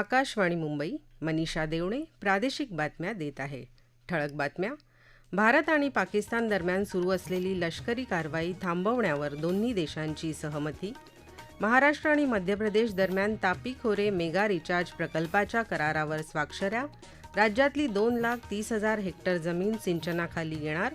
आकाशवाणी मुंबई मनीषा देवणे प्रादेशिक बातम्या देत आहे. ठळक बातम्या. भारत आणि पाकिस्तान दरम्यान सुरू असलेली लष्करी कारवाई थांबवण्यावर दोन्ही देशांची सहमती. महाराष्ट्र आणि मध्य प्रदेश दरम्यान तापी खोरे मेगा रिचार्ज प्रकल्पाच्या करारावर स्वाक्षऱ्या. राज्यातली दोन लाख तीस हजार हेक्टर जमीन सिंचनाखाली येणार.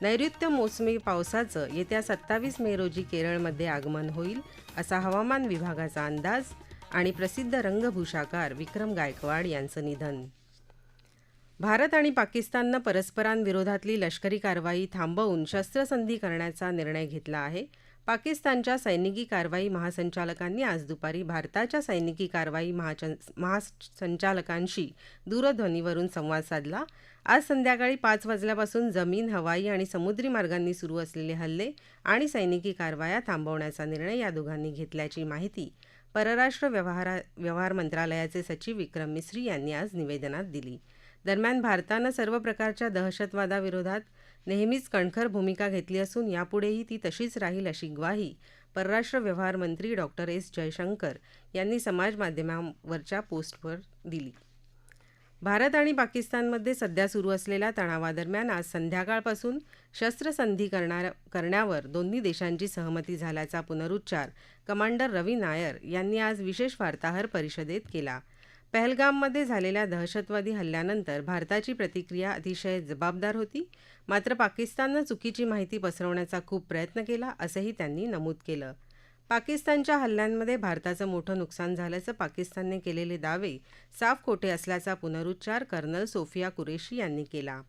नैऋत्य मोसमी पावसाचं येत्या सत्तावीस मे रोजी केरळमध्ये आगमन होईल असा हवामान विभागाचा अंदाज. आणि प्रसिद्ध रंगभूषाकार विक्रम गायकवाड यांचं निधन. भारत आणि पाकिस्ताननं परस्परांविरोधातली लष्करी कारवाई थांबवून शस्त्रसंधी करण्याचा निर्णय घेतला आहे. पाकिस्तानच्या सैनिकी कारवाई महासंचालकांनी आज दुपारी भारताच्या सैनिकी कारवाई महाचं महासंचालकांशी दूरध्वनीवरून संवाद साधला. आज संध्याकाळी पाच वाजल्यापासून जमीन हवाई आणि समुद्री मार्गांनी सुरू असलेले हल्ले आणि सैनिकी कारवाया थांबवण्याचा निर्णय या दोघांनी घेतल्याची माहिती परराष्ट्र व्यवहारा व्यवहार मंत्रालयाचे सचिव विक्रम मिस्री यांनी आज निवेदनात दिली. दरम्यान भारतानं सर्व प्रकारच्या दहशतवादाविरोधात नेहमीच कणखर भूमिका घेतली असून यापुढेही ती तशीच राहील अशी ग्वाही परराष्ट्र व्यवहार मंत्री डॉक्टर एस जयशंकर यांनी समाजमाध्यमांवरच्या पोस्टवर दिली. भारत आणि पाकिस्तानमध्ये सध्या सुरू असलेल्या तणावादरम्यान आज संध्याकाळपासून शस्त्रसंधी करणार करण्यावर दोन्ही देशांची सहमती झाल्याचा पुनरुच्चार कमांडर रवी नायर यांनी आज विशेष वार्ताहर परिषदेत केला. पहलगाममध्ये झालेल्या दहशतवादी हल्ल्यानंतर भारताची प्रतिक्रिया अतिशय जबाबदार होती. मात्र पाकिस्ताननं चुकीची माहिती पसरवण्याचा खूप प्रयत्न केला असंही त्यांनी नमूद केलं. पाकिस्तानच्या हल्ल्यांमध्ये भारताचं मोठं नुकसान झाल्याचं पाकिस्तानने केलेले दावे साफ खोटे असल्याचा पुनरुच्चार कर्नल सोफिया कुरेशी यांनी केला.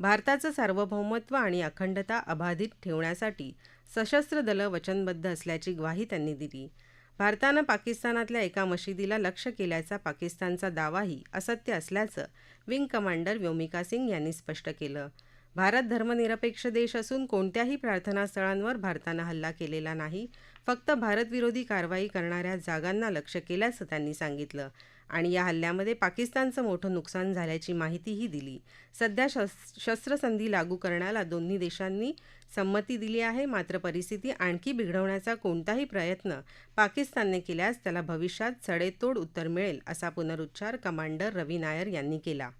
भारताचं सार्वभौमत्व आणि अखंडता अबाधित ठेवण्यासाठी सशस्त्र दलं वचनबद्ध असल्याची ग्वाही त्यांनी दिली. भारतानं पाकिस्तानातल्या एका मशिदीला लक्ष केल्याचा पाकिस्तानचा दावाही असत्य असल्याचं विंग कमांडर व्योमिका सिंग यांनी स्पष्ट केलं. भारत धर्मनिरपेक्ष देश असून कोणत्याही प्रार्थनास्थळांवर भारतानं हल्ला केलेला नाही फक्त भारतविरोधी कारवाई करणाऱ्या जागांना लक्ष केल्याचं त्यांनी सांगितलं. आणि या हल्ल्यामध्ये पाकिस्तानचं मोठं नुकसान झाल्याची माहितीही दिली. सध्या शस्त्रसंधी लागू करण्याला दोन्ही देशांनी संमती दिली आहे. मात्र परिस्थिती आणखी बिघडवण्याचा कोणताही प्रयत्न पाकिस्तानने केल्यास त्याला भविष्यात सडेतोड उत्तर मिळेल असा पुनरुच्चार कमांडर रवी नायर यांनी केला.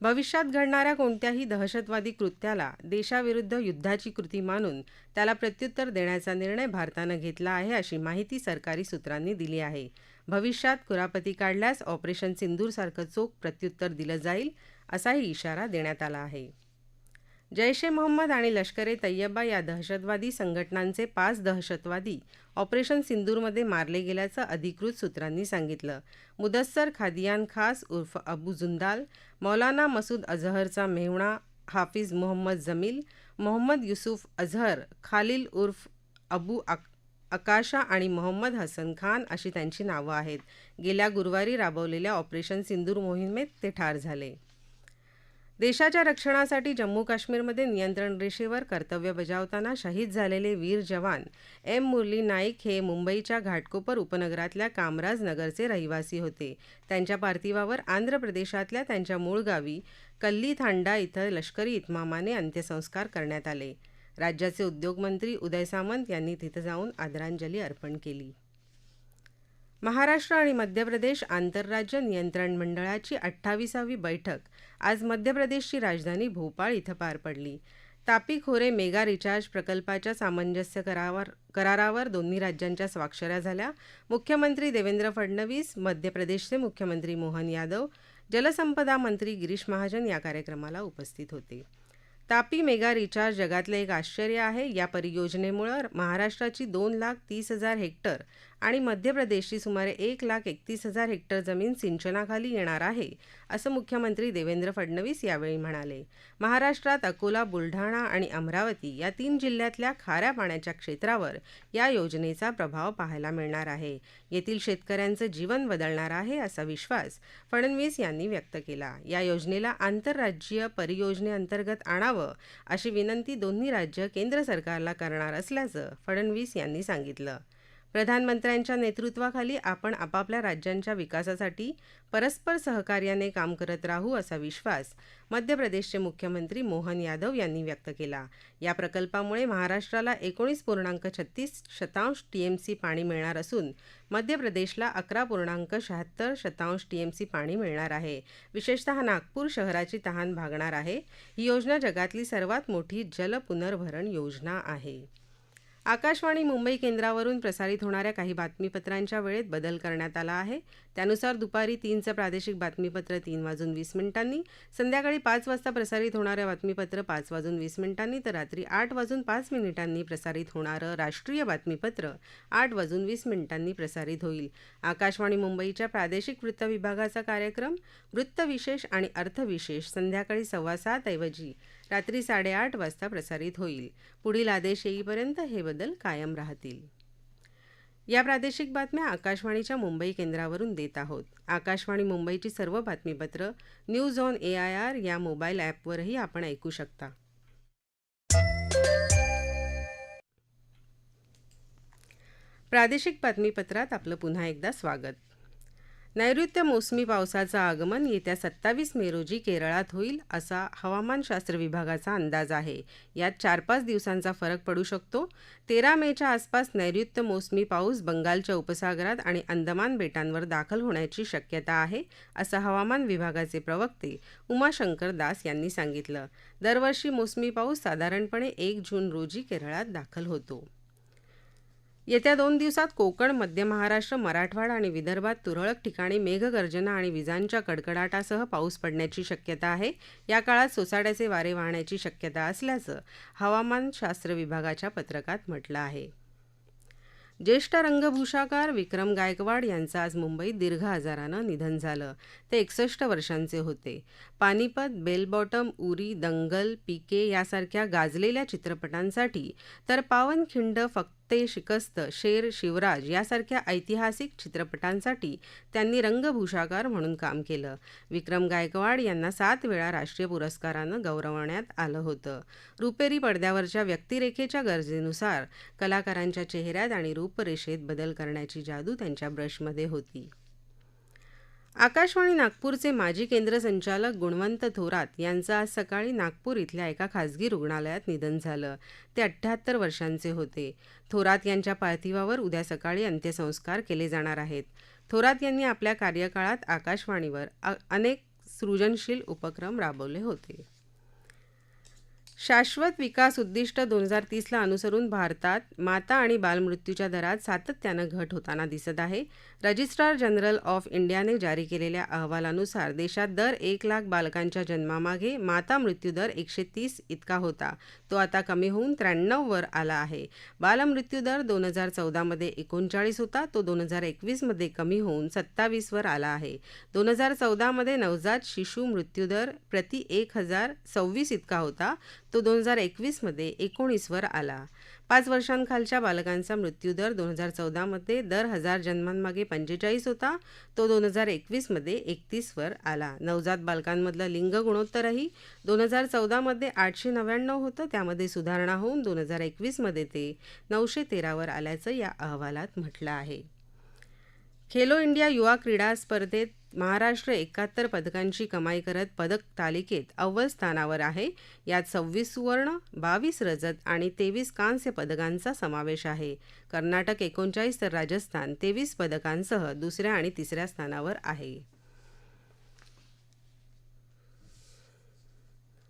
भविष्यात घडणाऱ्या कोणत्याही दहशतवादी कृत्याला देशाविरुद्ध युद्धाची कृती मानून त्याला प्रत्युत्तर देण्याचा निर्णय भारतानं घेतला आहे अशी माहिती सरकारी सूत्रांनी दिली आहे. भविष्यात कुरापती काढल्यास ऑपरेशन सिंदूरसारखं चोख प्रत्युत्तर दिलं जाईल असाही इशारा देण्यात आला आहे. जैश ए मोहम्मद आणि लष्कर ए तय्यबा या दहशतवादी संघटनांचे पाच दहशतवादी ऑपरेशन सिंदूरमध्ये मारले गेल्याचं अधिकृत सूत्रांनी सांगितलं. मुदस्सर खादियान खास उर्फ अबू जुंदाल मौलाना मसूद अझहरचा मेहुणा हाफिज मोहम्मद जमील मोहम्मद युसुफ अझहर खालील उर्फ अबू अक अकाशा आणि मोहम्मद हसन खान अशी त्यांची नावं आहेत. गेल्या गुरुवारी राबवलेल्या ऑपरेशन सिंदूर मोहिमेत ते ठार झाले. देशाच्या रक्षणासाठी जम्मू काश्मीरमध्ये नियंत्रण रेषेवर कर्तव्य बजावताना शहीद झालेले वीर जवान एम मुरली नाईक हे मुंबईच्या घाटकोपर उपनगरातल्या कामराज नगरचे रहिवासी होते. त्यांच्या पार्थिवावर आंध्र प्रदेशातल्या त्यांच्या मूळ गावी कल्ली थांडा इथं लष्करी इतमामाने अंत्यसंस्कार करण्यात आले. राज्याचे उद्योगमंत्री उदय सामंत यांनी तिथं जाऊन आदरांजली अर्पण केली. महाराष्ट्र आणि मध्य प्रदेश आंतरराज्य नियंत्रण मंडळाची अठ्ठावीसावी बैठक आज मध्य प्रदेशची राजधानी भोपाळ इथं पार पडली. तापी खोरे मेगा रिचार्ज प्रकल्पाच्या सामंजस्य करावर करारावर दोन्ही राज्यांच्या स्वाक्षऱ्या झाल्या. मुख्यमंत्री देवेंद्र फडणवीस मध्य प्रदेशचे मुख्यमंत्री मोहन यादव जलसंपदा मंत्री गिरीश महाजन या कार्यक्रमाला उपस्थित होते. तापी मेगा रिचार्ज जगातलं एक आश्चर्य आहे. या परियोजनेमुळे महाराष्ट्राची दोन लाख तीस हजार हेक्टर आणि मध्य प्रदेशची सुमारे एक लाख एकतीस हजार हेक्टर जमीन सिंचनाखाली येणार आहे असं मुख्यमंत्री देवेंद्र फडणवीस यावेळी म्हणाले. महाराष्ट्रात अकोला बुलढाणा आणि अमरावती या तीन जिल्ह्यातल्या खाऱ्या पाण्याच्या क्षेत्रावर या योजनेचा प्रभाव पाहायला मिळणार आहे. येथील शेतकऱ्यांचं जीवन बदलणार आहे असा विश्वास फडणवीस यांनी व्यक्त केला. या योजनेला आंतरराज्यीय परियोजनेअंतर्गत आणावं अशी विनंती दोन्ही राज्य केंद्र सरकारला करणार असल्याचं फडणवीस यांनी सांगितलं. प्रधानमंत्र्यांच्या नेतृत्वाखाली आपण आपापल्या राज्यांच्या विकासासाठी परस्पर सहकार्याने काम करत राहू असा विश्वास मध्य प्रदेशचे मुख्यमंत्री मोहन यादव यांनी व्यक्त केला. या प्रकल्पामुळे महाराष्ट्राला एकोणीस पूर्णांक छत्तीस शतांश टीएमसी पाणी मिळणार असून मध्य प्रदेशला अकरा पूर्णांक शहात्तर शतांश टीएमसी पाणी मिळणार आहे. विशेषतः नागपूर शहराची तहान भागणार आहे. ही योजना जगातली सर्वात मोठी जल पुनर्भरण योजना आहे. आकाशवाणी मुंबई केंद्रावरून प्रसारित होणाऱ्या काही बातमीपत्रांच्या वेळेत बदल करण्यात आला आहे. त्यानुसार दुपारी तीनचं प्रादेशिक बातमीपत्र तीन वाजून वीस मिनिटांनी संध्याकाळी पाच वाजता प्रसारित होणारं बातमीपत्र पाच वाजून वीस मिनिटांनी तर रात्री आठ वाजून पाच मिनिटांनी प्रसारित होणारं राष्ट्रीय बातमीपत्र आठ वाजून वीस मिनिटांनी प्रसारित होईल. आकाशवाणी मुंबईच्या प्रादेशिक वृत्त विभागाचा कार्यक्रम वृत्तविशेष आणि अर्थविशेष संध्याकाळी सव्वा सात ऐवजी रात्री साडेआठ वाजता प्रसारित होईल. पुढील आदेश येईपर्यंत हे बदल कायम राहतील. या प्रादेशिक बातम्या आकाशवाणीच्या मुंबई केंद्रावरून देत आहोत. आकाशवाणी मुंबईची सर्व बातमीपत्र news on A I R या मोबाईल ॲपवरही आपण ऐकू शकता. प्रादेशिक बातमीपत्रात आपलं पुन्हा एकदा स्वागत. नैऋत्य मोसमी पावसाचं आगमन येत्या सत्तावीस मे रोजी केरळात होईल असा हवामानशास्त्र विभागाचा अंदाज आहे. यात चार पाच दिवसांचा फरक पडू शकतो. तेरा मेच्या आसपास नैऋत्य मोसमी पाऊस बंगालच्या उपसागरात आणि अंदमान बेटांवर दाखल होण्याची शक्यता आहे असं हवामान विभागाचे प्रवक्ते उमाशंकर दास यांनी सांगितलं. दरवर्षी मोसमी पाऊस साधारणपणे एक जून रोजी केरळात दाखल होतो. येत्या दोन दिवसात कोकण मध्य महाराष्ट्र मराठवाडा आणि विदर्भात तुरळक ठिकाणी मेघगर्जना आणि विजांच्या कडकडाटासह पाऊस पडण्याची शक्यता आहे. या काळात सोसाट्याचे वारे वाहण्याची शक्यता असल्याचं हवामानशास्त्र विभागाच्या पत्रकात म्हटलं आहे. ज्येष्ठ रंगभूषाकार विक्रम गायकवाड यांचं आज मुंबईत दीर्घ आजारानं निधन झालं. ते एकसष्ट वर्षांचे होते. पानिपत बेलबॉटम उरी दंगल पीके यासारख्या गाजलेल्या चित्रपटांसाठी तर पावनखिंड फक्त ते शिकस्त शेर शिवराज यासारख्या ऐतिहासिक चित्रपटांसाठी त्यांनी रंगभूषाकार म्हणून काम केलं. विक्रम गायकवाड यांना सात वेळा राष्ट्रीय पुरस्कारानं गौरवण्यात आलं होतं. रुपेरी पडद्यावरच्या व्यक्तिरेखेच्या गरजेनुसार कलाकारांच्या चेहऱ्यात आणि रूपरेषेत बदल करण्याची जादू त्यांच्या ब्रशमध्ये होती. आकाशवाणी नागपूरचे माजी केंद्र संचालक गुणवंत थोरात यांचं आज सकाळी नागपूर इथल्या एका खासगी रुग्णालयात निधन झालं. ते अठ्ठ्याहत्तर वर्षांचे होते. थोरात यांच्या पार्थिवावर उद्या सकाळी अंत्यसंस्कार केले जाणार आहेत. थोरात यांनी आपल्या कार्यकाळात आकाशवाणीवर अनेक सृजनशील उपक्रम राबवले होते. शाश्वत विकास उद्दिष्ट दोन हजार तीसला अनुसरून भारतात माता आणि बालमृत्यूच्या दरात सातत्यानं घट होताना दिसत आहे. रजिस्ट्रार जनरल ऑफ इंडियाने जारी केलेल्या अहवालानुसार देशात दर एक लाख बालकांच्या जन्मामागे माता मृत्यूदर एकशे तीस इतका होता. तो आता कमी होऊन त्र्याण्णववर आला आहे. बालमृत्यूदर दोन हजार चौदामध्ये एकोणचाळीस होता. तो दोन हजार एकवीसमध्ये कमी होऊन सत्तावीसवर आला आहे. दोन हजार चौदामध्ये नवजात शिशु मृत्यूदर प्रति एक हजार सव्वीस इतका होता. तो दोन हजार एकवीसमध्ये एकोणीसवर आला. पाच वर्षांखालच्या बालकांचा मृत्यूदर दोन हजार चौदामध्ये दर हजार जन्मांमागे पंचेचाळीस होता तो दोन हजार एकवीसमध्ये एकतीसवर आला. नवजात बालकांमधलं लिंग गुणोत्तरही दोन हजार चौदामध्ये आठशे नव्याण्णव होतं त्यामध्ये सुधारणा होऊन दोन हजार एकवीसमध्ये ते नऊशे तेरावर आल्याचं या अहवालात म्हटलं आहे. खेलो इंडिया युवा क्रीडा स्पर्धेत महाराष्ट्र एकाहत्तर पदकांची कमाई करत पदक तालिकेत अव्वल स्थानावर आहे. यात सव्वीस सुवर्ण बावीस रजत आणि तेवीस कांस्य पदकांचा समावेश आहे. कर्नाटक एकोणचाळीस तर राजस्थान तेवीस पदकांसह दुसऱ्या आणि तिसऱ्या स्थानावर आहे.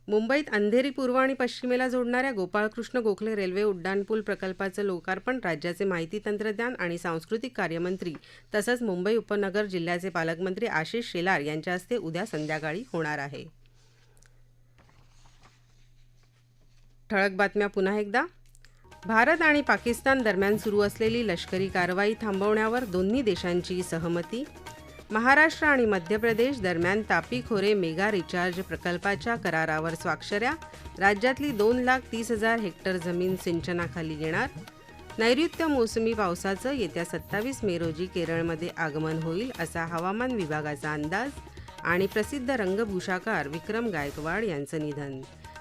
मुंबईत अंधेरी पूर्व आणि पश्चिमेला जोडणाऱ्या गोपाळकृष्ण गोखले रेल्वे उड्डाणपूल प्रकल्पाचं लोकार्पण राज्याचे माहिती तंत्रज्ञान आणि सांस्कृतिक कार्यमंत्री तसंच मुंबई उपनगर जिल्ह्याचे पालकमंत्री आशिष शेलार यांच्या हस्ते उद्या संध्याकाळी होणार आहे. ठळक बातम्या पुन्हा एकदा. भारत आणि पाकिस्तान दरम्यान सुरू असलेली लष्करी कारवाई थांबवण्यावर दोन्ही देशांची सहमती महाराष्ट्र आणि मध्य प्रदेश दरम्यान तापी खोरे मेगा रिचार्ज प्रकल्पाच्या करारावर स्वाक्षऱ्या राज्यातली दोन लाख तीस हजार हेक्टर जमीन सिंचनाखाली येणार. नैऋत्य मोसमी पावसाचं येत्या सत्तावीस मे रोजी केरळमध्ये आगमन होईल असा हवामान विभागाचा अंदाज आणि प्रसिद्ध रंगभूषाकार विक्रम गायकवाड यांचं निधन.